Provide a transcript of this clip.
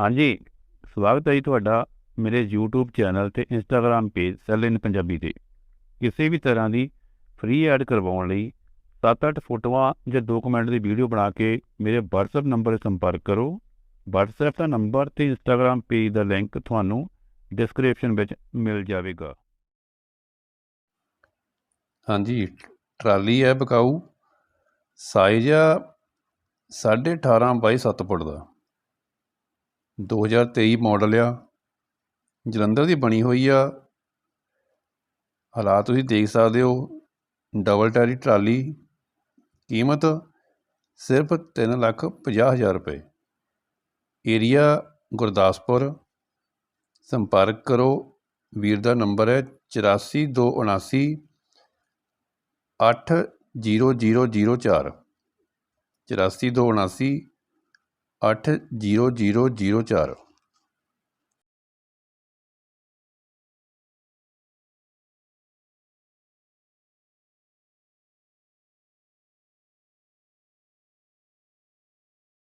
ਹਾਂਜੀ, ਸਵਾਗਤ ਹੈ ਜੀ ਤੁਹਾਡਾ ਮੇਰੇ YouTube ਚੈਨਲ ਤੇ Instagram page sale in Punjabi ਤੇ। ਕਿਸੇ ਵੀ ਤਰ੍ਹਾਂ ਦੀ ਫ੍ਰੀ ਐਡ ਕਰਵਾਉਣ ਲਈ 7-8 ਫੋਟੋਆਂ ਜਾਂ 2 ਦੀ ਵੀਡੀਓ ਬਣਾ ਕੇ ਮੇਰੇ WhatsApp ਨੰਬਰ 'ਤੇ ਸੰਪਰਕ ਕਰੋ। WhatsApp ਦਾ ਨੰਬਰ ਤੇ Instagram ਪੇਜ ਦਾ ਲਿੰਕ ਤੁਹਾਨੂੰ ਡਿਸਕ੍ਰਿਪਸ਼ਨ ਵਿੱਚ ਮਿਲ ਜਾਵੇਗਾ। ਹਾਂਜੀ, ਟਰਾਲੀ ਹੈ ਬਕਾਊ। ਸਾਈਜ਼ ਆ 18.5 ਬਾਈ 7 ਫੁੱਟ ਦਾ। ਦੋ ਹਜ਼ਾਰ ਤੇਈ ਮਾਡਲ ਆ। ਜਲੰਧਰ ਦੀ ਬਣੀ ਹੋਈ ਆ। ਹਾਲਾਤ ਤੁਸੀਂ ਦੇਖ ਸਕਦੇ ਹੋ। ਡਬਲ ਟੈਰੀ ਟਰਾਲੀ, ਕੀਮਤ ਸਿਰਫ 3 ਲੱਖ 50 ਹਜ਼ਾਰ ਰੁਪਏ। ਏਰੀਆ ਗੁਰਦਾਸਪੁਰ, ਸੰਪਰਕ ਕਰੋ। ਵੀਰ ਦਾ ਨੰਬਰ ਹੈ 84279 800004 84279 ਅੱਠ ਜੀਰੋ ਜੀਰੋ ਜੀਰੋ ਚਾਰ।